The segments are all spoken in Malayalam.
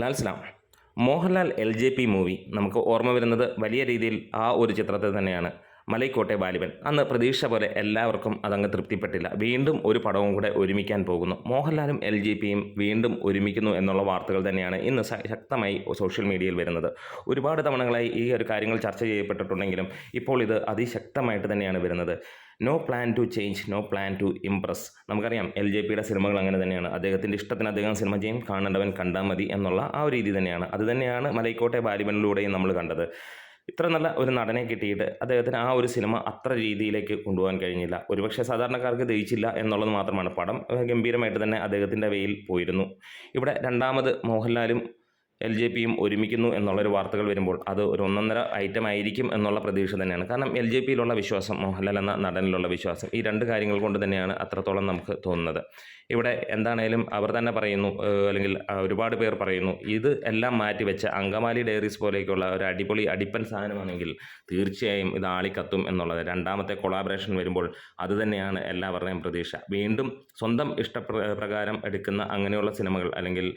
Lal Salaam. Mohanlal L J P movie നമുക്ക് ഓർമ്മ വരുന്നത് വലിയ രീതിയിൽ ആ ഒരു ചിത്രത്തിൽ തന്നെയാണ്. മലൈക്കോട്ടെ ബാലിബൻ അന്ന് പ്രതീക്ഷ പോലെ എല്ലാവർക്കും അതങ്ങ് തൃപ്തിപ്പെട്ടില്ല. വീണ്ടും ഒരു പടവും കൂടെ ഒരുമിക്കാൻ പോകുന്നു. മോഹൻലാലും എൽ ജെ പിയും വീണ്ടും ഒരുമിക്കുന്നു എന്നുള്ള വാർത്തകൾ തന്നെയാണ് ഇന്ന് ശക്തമായി സോഷ്യൽ മീഡിയയിൽ വരുന്നത്. ഒരുപാട് തവണകളായി ഈ ഒരു കാര്യങ്ങൾ ചർച്ച ചെയ്യപ്പെട്ടിട്ടുണ്ടെങ്കിലും ഇപ്പോൾ ഇത് അതിശക്തമായിട്ട് തന്നെയാണ് വരുന്നത്. No plan to change no plan to impress നമുക്കറിയാം എൽ ജെ പിയുടെ സിനിമകൾ അങ്ങനെ തന്നെയാണ്. അദ്ദേഹത്തിന്റെ ഇഷ്ടത്തിന് അദ്ദേഹം സിനിമ ചെയ്യും കാണേണ്ടവൻ കണ്ടാൽ മതി എന്നുള്ള ആ ഒരു രീതി തന്നെയാണ്. അത് തന്നെയാണ് മലൈക്കോട്ടെ ബാലിബനിലൂടെയും നമ്മൾ കണ്ടത്. ഇത്ര നല്ല ഒരു നടനെ കിട്ടിയിട്ട് അദ്ദേഹത്തിന് ആ ഒരു സിനിമ അത്ര രീതിയിലേക്ക് കൊണ്ടുപോകാൻ കഴിഞ്ഞില്ല. ഒരുപക്ഷെ സാധാരണക്കാർക്ക് ദഹിച്ചില്ല എന്നുള്ളത് മാത്രമാണ്. പടം ഗംഭീരമായിട്ട് തന്നെ അദ്ദേഹത്തിന്റെ വെയിൽ പോയിരുന്നു. ഇവിടെ രണ്ടാമത് മോഹൻലാലും എൽ ജെ പിയും ഒരുമിക്കുന്നു എന്നുള്ളൊരു വാർത്തകൾ വരുമ്പോൾ അത് ഒരു ഒന്നൊന്നര ഐറ്റം ആയിരിക്കും എന്നുള്ള പ്രതീക്ഷ തന്നെയാണ്. കാരണം എൽ ജെ പിയിലുള്ള വിശ്വാസം മോഹൻലാൽ എന്ന നടനിലുള്ള വിശ്വാസം ഈ രണ്ട് കാര്യങ്ങൾ കൊണ്ട് തന്നെയാണ് അത്രത്തോളം നമുക്ക് തോന്നുന്നത്. ഇവിടെ എന്താണേലും അവർ തന്നെ പറയുന്നു അല്ലെങ്കിൽ ഒരുപാട് പേർ പറയുന്നു ഇത് എല്ലാം മാറ്റിവെച്ച് അങ്കമാലി ഡയറീസ് പോലെയൊക്കെയുള്ള ഒരു അടിപൊളി അടിപ്പൻ സാധനമാണെങ്കിൽ തീർച്ചയായും ഇത് ആളിക്കത്തും എന്നുള്ളത്. രണ്ടാമത്തെ കൊളാബറേഷൻ വരുമ്പോൾ അത് തന്നെയാണ് എല്ലാവരുടെയും പ്രതീക്ഷ. വീണ്ടും സ്വന്തം ഇഷ്ടപ്രകാരം എടുക്കുന്ന അങ്ങനെയുള്ള സിനിമകൾ അല്ലെങ്കിൽ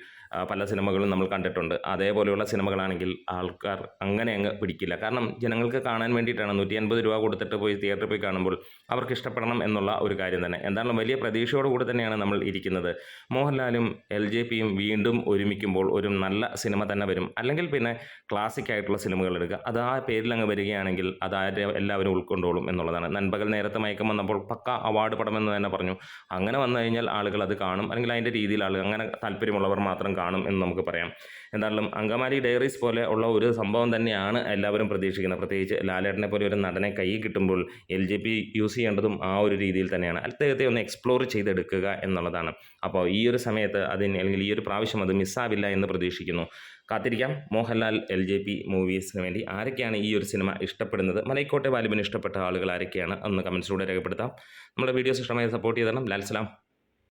പല സിനിമകളും നമ്മൾ കണ്ടിട്ടുണ്ട്. അതേപോലെയുള്ള സിനിമകളാണെങ്കിൽ ആൾക്കാർ അങ്ങനെ അങ്ങ് പിടിക്കില്ല. കാരണം ജനങ്ങൾക്ക് കാണാൻ വേണ്ടിയിട്ടാണ് നൂറ്റി അൻപത് രൂപ കൊടുത്തിട്ട് പോയി തിയേറ്ററിൽ പോയി കാണുമ്പോൾ അവർക്ക് ഇഷ്ടപ്പെടണം എന്നുള്ള ഒരു കാര്യം തന്നെ. എന്താണല്ലോ വലിയ പ്രതീക്ഷയോട് കൂടി തന്നെയാണ് നമ്മൾ ഇരിക്കുന്നത്. മോഹൻലാലും എൽ ജെ പിയും വീണ്ടും ഒരുമിക്കുമ്പോൾ ഒരു നല്ല സിനിമ തന്നെ വരും. അല്ലെങ്കിൽ പിന്നെ ക്ലാസിക് ആയിട്ടുള്ള സിനിമകൾ എടുക്കുക. അത് ആ പേരിൽ അങ്ങ് വരികയാണെങ്കിൽ അത് എല്ലാവരും ഉൾക്കൊണ്ടോളും എന്നുള്ളതാണ്. നൻപകൽ നേരത്തെ മയക്കം വന്നപ്പോൾ പക്ക അവാർഡ് പടമെന്ന് തന്നെ പറഞ്ഞു. അങ്ങനെ വന്നു കഴിഞ്ഞാൽ ആളുകൾ അത് കാണും. അല്ലെങ്കിൽ അതിന്റെ രീതിയിൽ ആളുകൾ അങ്ങനെ താല്പര്യമുള്ളവർ മാത്രം കാണും എന്ന് നമുക്ക് പറയാം. എന്തായാലും അങ്കമാലി ഡയറീസ് പോലെ ഉള്ള ഒരു സംഭവം തന്നെയാണ് എല്ലാവരും പ്രതീക്ഷിക്കുന്നത്. പ്രത്യേകിച്ച് ലാലേട്ടനെ പോലെ ഒരു നടനെ കൈ കിട്ടുമ്പോൾ എൽ ജെ പി യൂസ് ചെയ്യേണ്ടതും ആ ഒരു രീതിയിൽ തന്നെയാണ്. അദ്ദേഹത്തെ ഒന്ന് എക്സ്പ്ലോർ ചെയ്തെടുക്കുക എന്നുള്ളതാണ്. അപ്പോൾ ഈ ഒരു സമയത്ത് അതിന് അല്ലെങ്കിൽ ഈ ഒരു പ്രാവശ്യം അത് മിസ്സാവില്ല എന്ന് പ്രതീക്ഷിക്കുന്നു. കാത്തിരിക്കാം. മോഹൻലാൽ എൽ ജെ പി മൂവീസിന് വേണ്ടി ആരൊക്കെയാണ് ഈ ഒരു സിനിമ ഇഷ്ടപ്പെടുന്നത്? മലൈക്കോട്ടെ വാലിബിന് ഇഷ്ടപ്പെട്ട ആളുകൾ ആരൊക്കെയാണ്? ഒന്ന് കമൻസിലൂടെ രേഖപ്പെടുത്താം. നമ്മുടെ വീഡിയോസ് ഇഷ്ടമായി സപ്പോർട്ട് ചെയ്തരണം. ലാൽ സലാം.